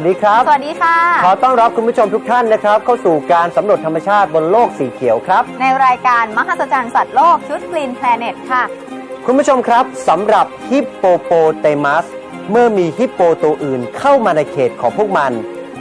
สวัสดีครับ สวัสดีค่ะ ขอต้อนรับคุณผู้ชมทุกท่านนะครับ เข้าสู่การสำรวจธรรมชาติบนโลกสีเขียวครับ ในรายการมหัศจรรย์สัตว์โลกชุด Green Planet ค่ะ คุณผู้ชมครับสำหรับฮิปโปโปเตมัส เมื่อมีฮิปโปตัวอื่นเข้ามาในเขตของพวกมัน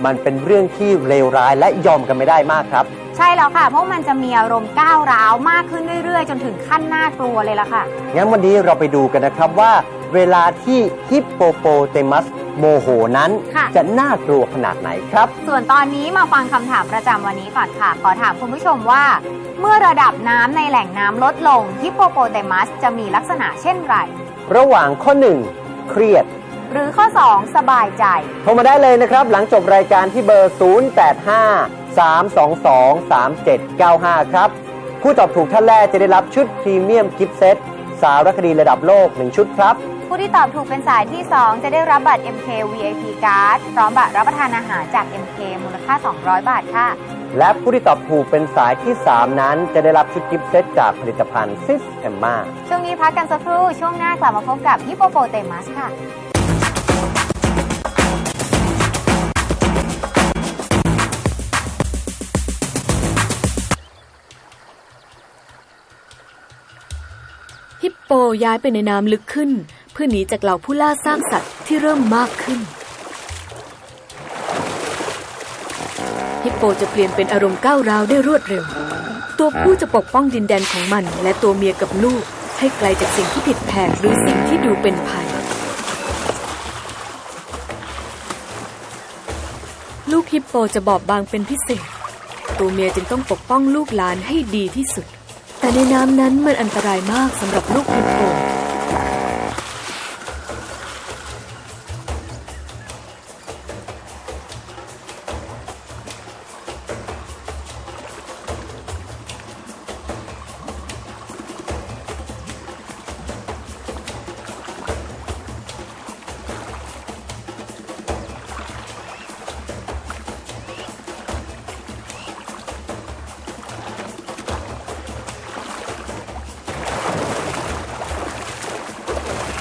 มันเป็นเรื่องที่เลวร้ายและยอมกันไม่ได้มากครับ ใช่แล้วค่ะ เพราะมันจะมีอารมณ์ก้าวร้าวมากขึ้นเรื่อยๆ จนถึงขั้นน่ากลัวเลยล่ะค่ะ งั้นวันนี้เราไปดูกันนะครับว่า เวลาที่ฮิปโปโปเตมัส โมโหนั้น ค่ะ จะน่ากลัวขนาดไหนครับ ส่วนตอนนี้มาฟังคำถามประจำวันนี้ก่อนค่ะ ขอถามคุณผู้ชมว่า เมื่อระดับน้ำในแหล่งน้ำลดลงฮิปโปโปเตมัสจะมีลักษณะเช่นไร ระหว่างข้อ 1 เครียด หรือข้อ 2 สบายใจ โทรมาได้เลยนะครับ หลังจบรายการที่เบอร์ 085 322 3795 ครับ ผู้ตอบถูกท่านแรกจะได้รับชุดพรีเมียมกิฟต์เซต สารคดีระดับโลก 1 ชุดครับ ผู้ที่ตอบถูกเป็นสายที่ 2 จะได้รับบัตร MK VIP Card พร้อมบัตรรับประทานอาหารจาก MK มูลค่า 200 บาทค่ะ และผู้ที่ตอบถูกเป็นสายที่ 3 นั้น จะได้รับชุดกิฟต์เซตจากผลิตภัณฑ์ซิสเ e มมาช่วงนี้พักกันสักครู่ ช่วงหน้ากลับมาพบกับฮิปโปโปเตมัสค่ะ โปย้ายไปในน้ำลึกขึ้น เพื่อหนีจากเหล่าผู้ล่าสร้างสัตว์ที่เริ่มมากขึ้น ฮิปโปจะเปลี่ยนเป็นอารมณ์ก้าวร้าวได้รวดเร็ว ตัวผู้จะปกป้องดินแดนของมัน และตัวเมียกับลูก ให้ไกลจากสิ่งที่ผิดแผกหรือสิ่งที่ดูเป็นภัย ลูกฮิปโปจะบอบบางเป็นพิเศษ ตัวเมียจึงต้องปกป้องลูกหลานให้ดีที่สุด แต่ในน้ำนั้นมันอันตรายมากสำหรับลูกฮิปโป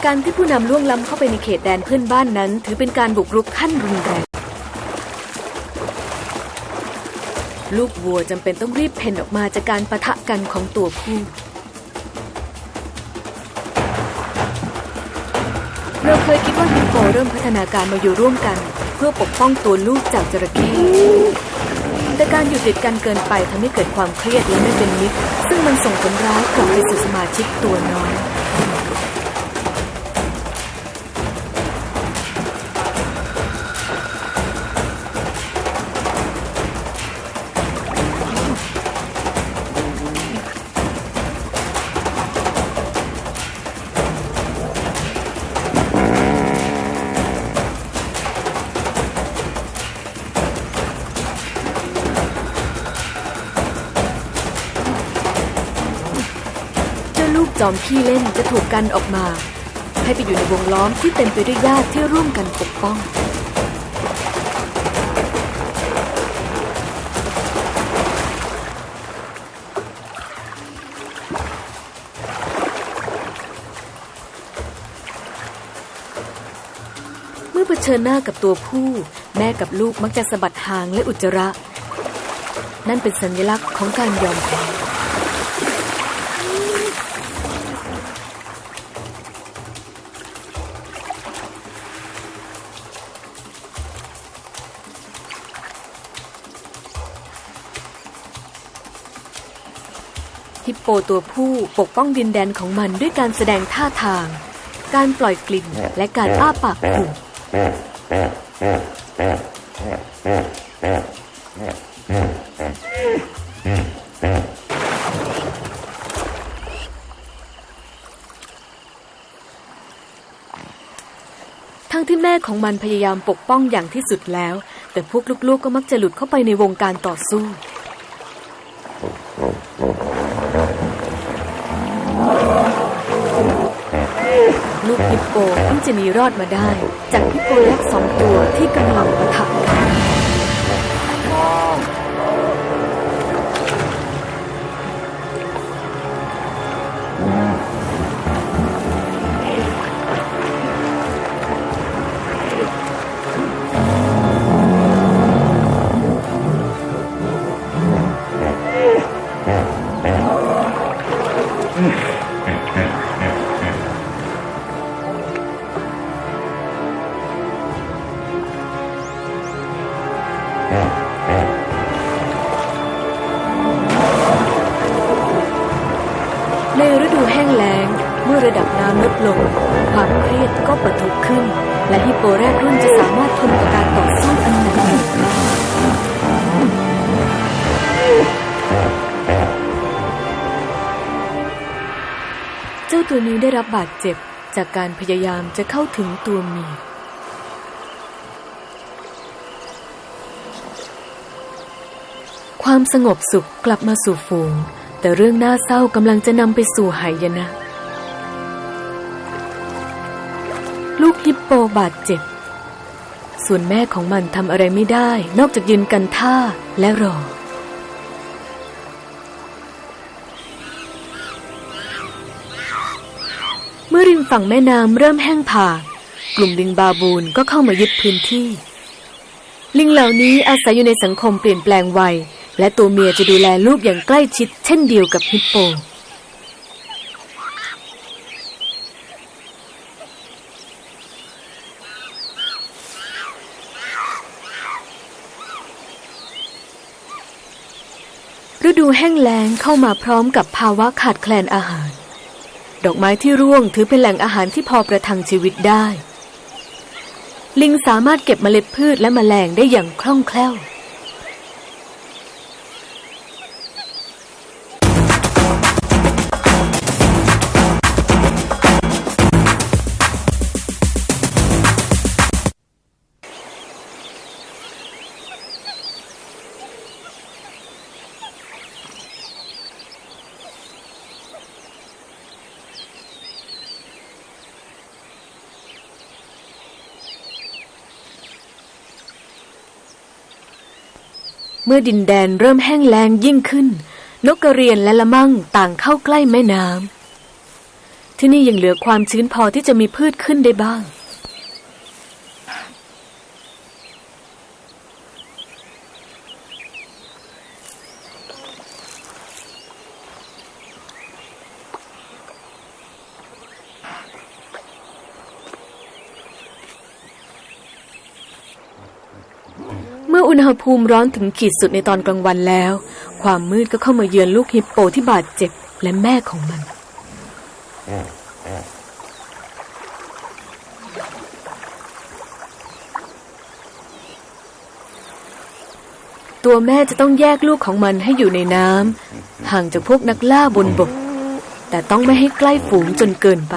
การที่ผู้นำล่วงล้ำเข้าไปในเขตแดนเพื่อนบ้านนั้น ถือเป็นการบุกรุกขั้นรุนแรง ลูกวัวจำเป็นต้องรีบเพ่นออกมาจากการปะทะกันของตัวผู้เราเคยคิดว่าฮิปโปเริ่มพัฒนาการมาอยู่ร่วมกัน เพื่อปกป้องตัวลูกจากจระเข้แต่การอยู่ติดกันเกินไปทำให้เกิดความเครียดและไม่เป็นมิตร ซึ่งมันส่งผลร้ายกลับไปสู่สมาชิกตัวน้อย จอมขี้เล่นจะถูกกันออกมา ให้ไปอยู่ในวงล้อมที่เต็มไปด้วยญาติที่ร่วมกันปกป้องเมื่อเผชิญหน้ากับตัวผู้ แม่กับลูกมักจะสะบัดหางและอุจจาระ นั่นเป็นสัญลักษณ์ของการยอมแพ้ ฮิปโปตัวผู้ปกป้องดินแดนของมันด้วยการแสดงท่าทาง การปล่อยกลิ่นและการอ้าปากขู่ทั้งที่แม่ของมันพยายามปกป้องอย่างที่สุดแล้ว แต่พวกลูกๆก็มักจะหลุดเข้าไปในวงการต่อสู้ โกเพิ่งจะหนีรอดมาได้ จากฮิปโปยักสองตัวที่กำลังประทะ ตัวนี้ได้รับบาดเจ็บจากการพยายามจะเข้าถึงตัวเมียความสงบสุขกลับมาสู่ฝูง แต่เรื่องน่าเศร้ากำลังจะนำไปสู่หายนะ ลูกฮิปโปบาดเจ็บ ส่วนแม่ของมันทำอะไรไม่ได้ นอกจากยืนกันท่าและรอ ฝั่งแม่น้ำเริ่มแห้งผากกลุ่มลิงบาบูนก็เข้ามายึดพื้นที่ ลิงเหล่านี้อาศัยอยู่ในสังคมเปลี่ยนแปลงไวและตัวเมียจะดูแลลูกอย่างใกล้ชิด เช่นเดียวกับฮิปโปฤดูแห้งแล้งเข้ามาพร้อมกับภาวะขาดแคลนอาหาร ดอกไม้ที่ร่วงถือเป็นแหล่งอาหารที่พอประทังชีวิตได้ ลิงสามารถเก็บเมล็ดพืชและแมลงได้อย่างคล่องแคล่ว เมื่อดินแดนเริ่มแห้งแล้งยิ่งขึ้น นกกระเรียนและละมั่งต่างเข้าใกล้แม่น้ำที่นี่ยังเหลือความชื้นพอที่จะมีพืชขึ้นได้บ้าง ณหภูมิร้อนถึงขีดสุดในตอนกลางวันแล้ว ความมืดก็เข้ามาเยือนลูกฮิปโปที่บาดเจ็บและแม่ของมัน ตัวแม่จะต้องแยกลูกของมันให้อยู่ในน้ำห่างจากพวกนักล่าบนบก แต่ต้องไม่ให้ใกล้ฝูงจนเกินไป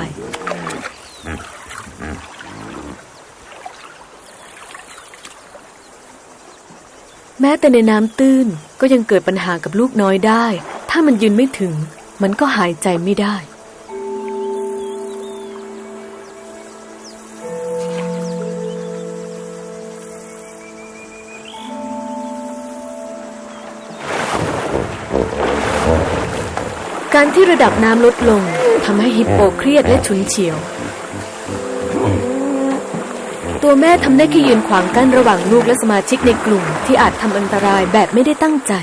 แม้แต่ในน้ำตื้นก็ยังเกิดปัญหากับลูกน้อยได้ ถ้ามันยืนไม่ถึง มันก็หายใจไม่ได้ การที่ระดับน้ำลดลงทำให้ฮิปโปเครียดและฉุนเฉียว ตัวแม่ทำได้แค่ยืนขวางกั้นระหว่างลูกและสมาชิกในกลุ่มที่อาจทำอันตรายแบบไม่ได้ตั้งใจ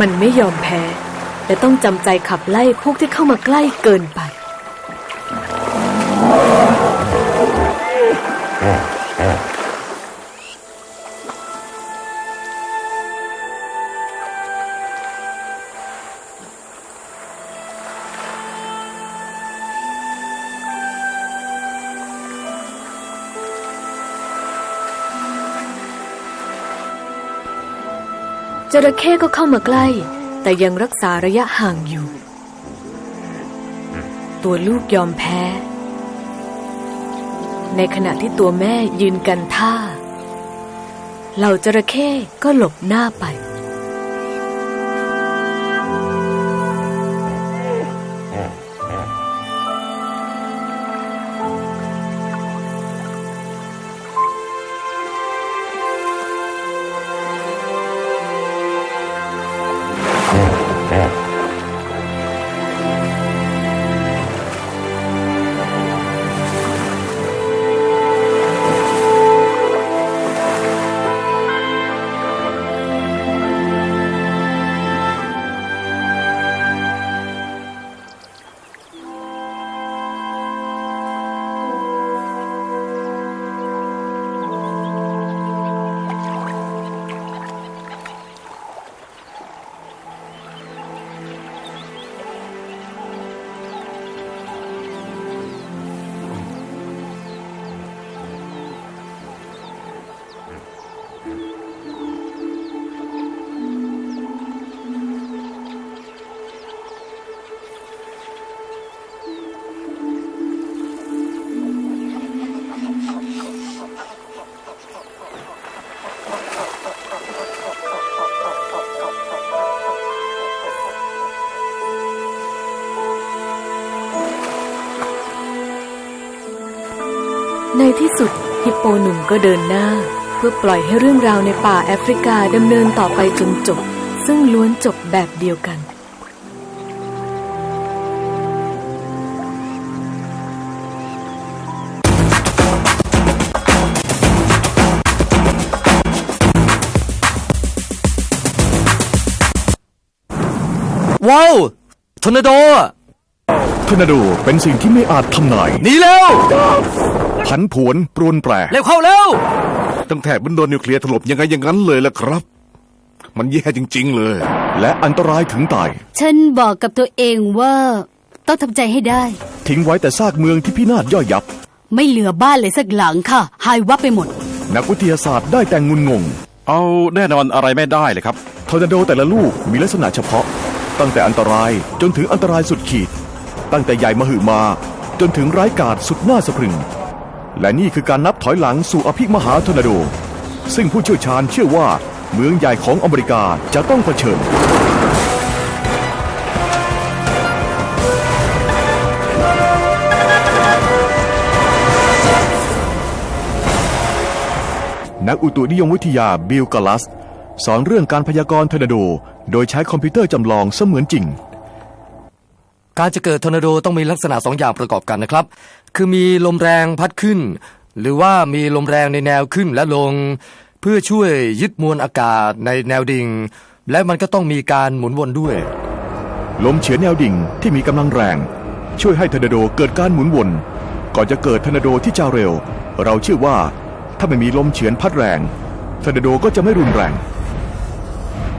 มันไม่ยอมแพ้ และต้องจำใจขับไล่พวกที่เข้ามาใกล้เกินไป จระเข้ก็เข้ามาใกล้ แต่ยังรักษาระยะห่างอยู่ ตัวลูกยอมแพ้ ในขณะที่ตัวแม่ยืนกันท่า เหล่าจระเข้ก็หลบหน้าไป ในที่สุดฮิปโปหนุ่มก็เดินหน้า เพื่อปล่อยให้เรื่องราวในป่าแอฟริกาดำเนินต่อไปจนจบ ซึ่งล้วนจบแบบเดียวกัน ว้าวทอร์นาโดอะทอร์นาโดเป็นสิ่งที่ไม่อาจทำนายหนีเร็วผันผวนปรวนแปรเร็วเข้าเร็วตั้งแถบมันโดนนิวเคลียร์ถล่มยังไงอย่างนั้นเลยล่ะครับ มันแย่จริง ๆ เลย และอันตรายถึงตาย ฉันบอกกับตัวเองว่า ต้องทำใจให้ได้ ทิ้งไว้แต่ซากเมืองที่พินาศย่อยยับ ไม่เหลือบ้านเลยสักหลังค่ะ หายวับไปหมด นักวิทยาศาสตร์ได้แต่งุนงงเอาแน่นอนอะไรไม่ได้เลยครับทอร์นาโดแต่ละลูกมีลักษณะเฉพาะ ตั้งแต่อันตรายจนถึงอันตรายสุดขีด ตั้งแต่ใหญ่มหึมา จนถึงร้ายกาจสุดน่าสะพรึง และนี่คือการนับถอยหลังสู่อภิมหาทอร์นาโด ซึ่งผู้เชี่ยวชาญเชื่อว่าเมืองใหญ่ของอเมริกาจะต้องเผชิญนักอุตุนิยมวิทยาบิลกาลัส สอนเรื่องการพยากรณ์ทอร์นาโด โดยใช้คอมพิวเตอร์จำลองเสมือนจริง การจะเกิดทอร์นาโดต้องมีลักษณะสองอย่างประกอบกันนะครับ คือมีลมแรงพัดขึ้น หรือว่ามีลมแรงในแนวขึ้นและลง เพื่อช่วยยึดมวลอากาศในแนวดิ่ง และมันก็ต้องมีการหมุนวนด้วย ลมเฉียนแนวดิ่งที่มีกำลังแรง ช่วยให้ทอร์นาโดเกิดการหมุนวน ก่อนจะเกิดทอร์นาโดที่จะเร็ว เราเชื่อว่าถ้าไม่มีลมเฉือนพัดแรงทอร์นาโดก็จะไม่รุนแรง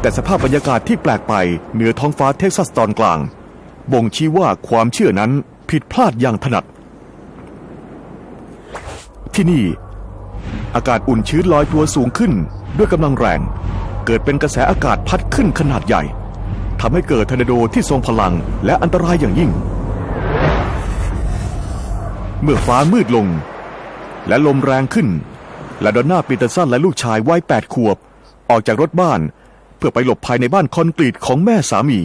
แต่สภาพบรรยากาศที่แปลกไปเหนือท้องฟ้าเท็กซัสตอนกลาง บ่งชี้ว่าความเชื่อนั้นผิดพลาดอย่างถนัด ที่นี่ อากาศอุ่นชื้นลอยตัวสูงขึ้นด้วยกำลังแรง เกิดเป็นกระแสอากาศพัดขึ้นขนาดใหญ่ทำให้เกิดทอร์นาโดที่ทรงพลังและอันตรายอย่างยิ่ง เมื่อฟ้ามืดลง และลมแรงขึ้นลาดอนน่าปีเตอร์สันและลูกชายวัยแปดขวบ ออกจากรถบ้าน เพื่อไปหลบภายในบ้านคอนกรีตของแม่สามี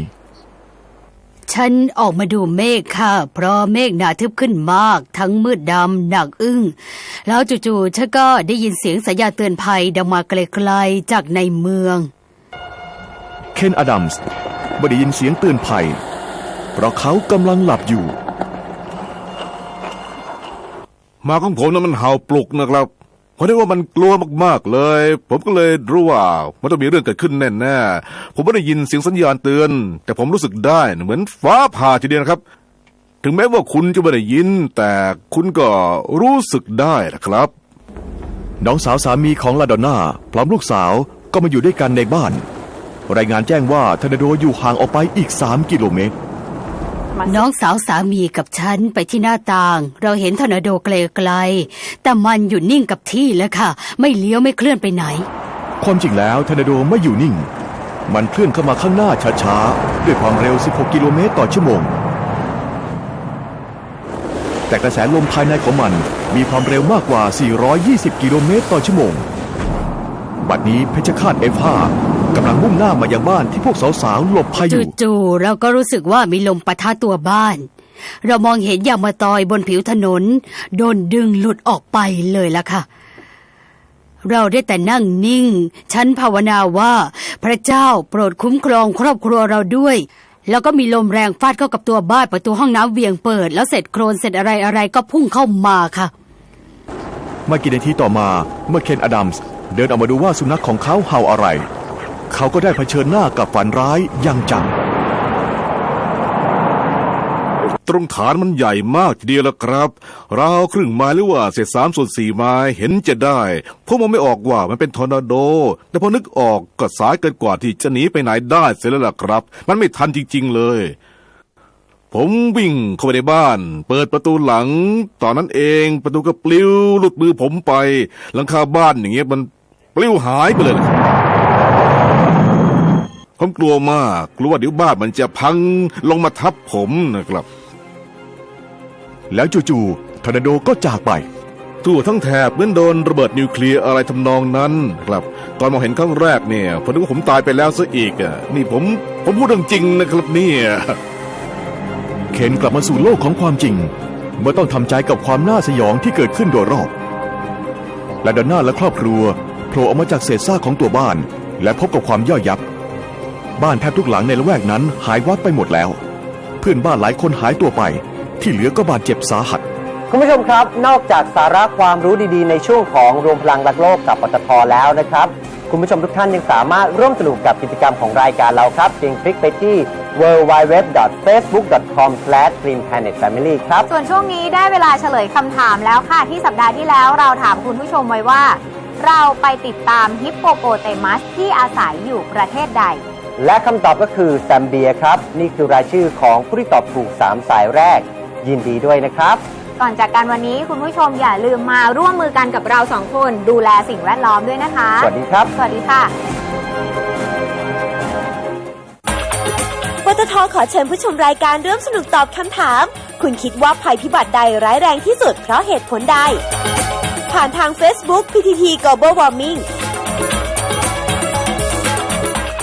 ฉันออกมาดูเมฆค่ะ เพราะเมฆหนาทึบขึ้นมาก ทั้งมืดดำหนักอึ้ง แล้วจู่ๆฉันก็ได้ยินเสียงสัญญาณเตือนภัยดังมาไกลๆจากในเมือง เคนอดัมส์ไม่ได้ยินเสียงเตือนภัย เพราะเขากำลังหลับอยู่หมาของผมนั้นมันเห่าปลุกนะครับ ผมนึกว่ามันกลัวมากๆเลย ผมก็เลยรู้ว่ามันต้องมีเรื่องเกิดขึ้นแน่ๆผมไม่ได้ยินเสียงสัญญาณเตือน แต่ผมรู้สึกได้เหมือนฟ้าผ่าทีเดียวนะครับ ถึงแม้ว่าคุณจะไม่ได้ยิน แต่คุณก็รู้สึกได้นะครับ น้องสาวสามีของลาดอน่าพร้อมลูกสาวก็มาอยู่ด้วยกันในบ้าน รายงานแจ้งว่าทอร์นาโดอยู่ห่างออกไปอีก 3 กิโลเมตร น้องสาวสามีกับฉันไปที่หน้าต่าง เราเห็นทอร์นาโดไกลๆ แต่มันอยู่นิ่งกับที่แล้วค่ะ ไม่เลี้ยวไม่เคลื่อนไปไหน ความจริงแล้วทอร์นาโดไม่อยู่นิ่ง มันเคลื่อนเข้ามาข้างหน้าช้าๆ ด้วยความเร็ว 16 กิโลเมตรต่อชั่วโมง แต่กระแสลมภายในของมันมีความเร็วมากกว่า 420 กิโลเมตรต่อชั่วโมง บัดนี้เพชฌฆาต F5 กำลังมุ่งหน้ามายังบ้านที่พวกสาวๆหลบภัยอยู่ จู่ๆเราก็รู้สึกว่ามีลมปะทะตัวบ้าน เรามองเห็นยางมาตอยบนผิวถนน โดนดึงหลุดออกไปเลยล่ะค่ะ เราได้แต่นั่งนิ่ง ฉันภาวนาว่า พระเจ้าโปรดคุ้มครองครอบครัวเราด้วย แล้วก็มีลมแรงฟาดเข้ากับตัวบ้านประตูห้องน้ำเวียงเปิด แล้วเสร็จโครนเสร็จอะไรอะไรๆก็พุ่งเข้ามาค่ะไม่กี่นาทีต่อมาเมื่อเคนอดัมส์เดินออกมาดูว่าสุนัขของเขาเห่าอะไร เขาก็ได้เผชิญหน้ากับฝันร้ายอย่างจัง ตรงฐานมันใหญ่มากทีเดียวละครับ ราวครึ่งไม้หรือว่าเศษสามส่วนสี่ไม้เห็นจะได้ผมมองไม่ออกว่ามันเป็นทอร์นาโด แต่พอนึกออกก็สายเกินกว่าที่จะหนีไปไหนได้เสียแล้วล่ะครับ มันไม่ทันจริง ๆ เลยผมวิ่งเข้าไปในบ้าน เปิดประตูหลัง ตอนนั้นเองประตูก็ปลิวหลุดมือผมไป หลังคาบ้านอย่างเงี้ยมันปลิวหายไปเลยนะ ผมกลัวมากกลัวว่าเดี๋ยวบ้านมันจะพังลงมาทับผมนะครับ แล้วจู่ๆทอร์นาโดก็จากไป ทั่วทั้งแถบเหมือนโดนระเบิดนิวเคลียร์อะไรทำนองนั้นครับ ตอนมองเห็นครั้งแรกเนี่ยผมนึกว่าผมตายไปแล้วซะอีกอะนี่ผมผมพูดเรื่องจริงนะครับเนี่ยเคนกลับมาสู่โลกของความจริง เมื่อต้องทำใจกับความน่าสยองที่เกิดขึ้นโดยรอบแลาดอนน่าและครอบครัวโผล่ออกมาจากเศษซากของตัวบ้าน และพบกับความย่อยยับ บ้านแทบทุกหลังในละแวกนั้นหายวับไปหมดแล้ว เพื่อนบ้านหลายคนหายตัวไป ที่เหลือก็บาดเจ็บสาหัส คุณผู้ชมครับ นอกจากสาระความรู้ดีๆ ในช่วงของรวมพลังรักโลกกับปตทแล้วนะครับ คุณผู้ชมทุกท่านยังสามารถร่วมสนุกกับกิจกรรมของรายการเราครับเพียงคลิกไปที่ www.facebook.com/greenplanetfamily ครับ ส่วนช่วงนี้ได้เวลาเฉลยคำถามแล้วค่ะ ที่สัปดาห์ที่แล้วเราถามคุณผู้ชมไว้ว่า เราไปติดตามฮิปโปโปเตมัสที่อาศัยอยู่ประเทศใด และคำตอบก็คือแซมเบียครับ นี่คือรายชื่อของผู้ที่ตอบถูก 3 สายแรก ยินดีด้วยนะครับ ก่อนจากกันวันนี้คุณผู้ชมอย่าลืมมาร่วมมือกันกับเราสองคนดูแลสิ่งแวดล้อมด้วยนะคะ สวัสดีครับ สวัสดีค่ะปตทขอเชิญผู้ชมรายการร่วมสนุกตอบคำถาม คุณคิดว่าภัยพิบัติใดร้ายแรงที่สุดเพราะเหตุผลใด ผ่านทาง Facebook PTT Global Warming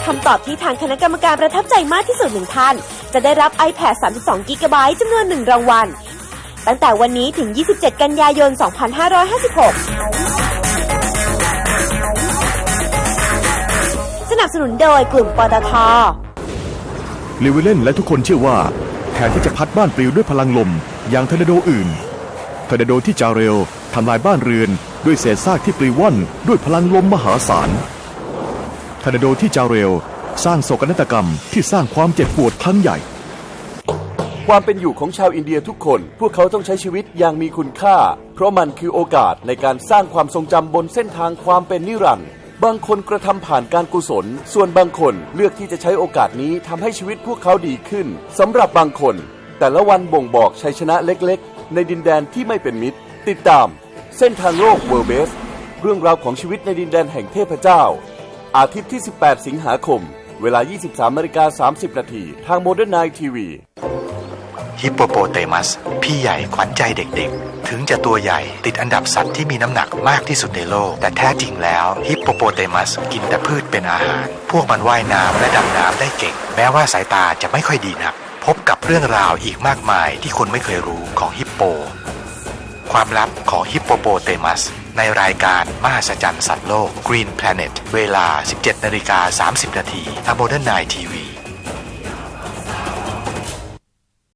คำตอบที่ทางคณะกรรมการประทับใจมากที่สุดหนึ่งท่าน จะได้รับ iPad 32 g b จำนวนหนึ่งรางวัล ตั้งแต่วันนี้ถึง 27 กันยายน 2556 สนับสนุนโดยกลุ่มปตทลิวิเลนและทุกคนเชื่อว่า แทนที่จะพัดบ้านปลิวด้วยพลังลม อย่างทอร์นาโดอื่นทอร์นาโดที่จาเร็วทำลายบ้านเรือน ด้วยเศษซากที่ปลิวว่อนด้วยพลังลมมหาศาล ทอร์นาโดที่จาเร็วสร้างโศกนาฏกรรมที่สร้างความเจ็บปวดครั้งใหญ่ ความเป็นอยู่ของชาวอินเดียทุกคน พวกเขาต้องใช้ชีวิตอย่างมีคุณค่า เพราะมันคือโอกาสในการสร้างความทรงจำบนเส้นทางความเป็นนิรันดร์บางคนกระทำผ่านการกุศล ส่วนบางคนเลือกที่จะใช้โอกาสนี้ทำให้ชีวิตพวกเขาดีขึ้นสำหรับบางคน แต่ละวันบ่งบอกชัยชนะเล็กๆ ในดินแดนที่ไม่เป็นมิตร ติดตาม เส้นทางโลกเวิร์เบสเรื่องราวของชีวิตในดินแดนแห่งเทพเจ้า อาทิตย์ที่ 18 สิงหาคม เวลา 23นาฬิกา30 นาที ทางโมเดิร์นไนทีวีฮิปโปโปเตมัส พี่ใหญ่ขวัญใจเด็กๆ ถึงจะตัวใหญ่ติดอันดับสัตว์ที่มีน้ำหนักมากที่สุดในโลก แต่แท้จริงแล้วฮิปโปโปเตมัส กินแต่พืชเป็นอาหาร พวกมันว่ายน้ำและดำน้ำได้เก่ง แม้ว่าสายตาจะไม่ค่อยดีนัก พบกับเรื่องราวอีกมากมายที่คนไม่เคยรู้ของฮิปโป ความลับของฮิปโปโปเตมัส ในรายการมหัศจรรย์สัตว์โลก Green Planet เวลา 17นาฬิกา30นาทีทางโมเดิร์นไนทีวี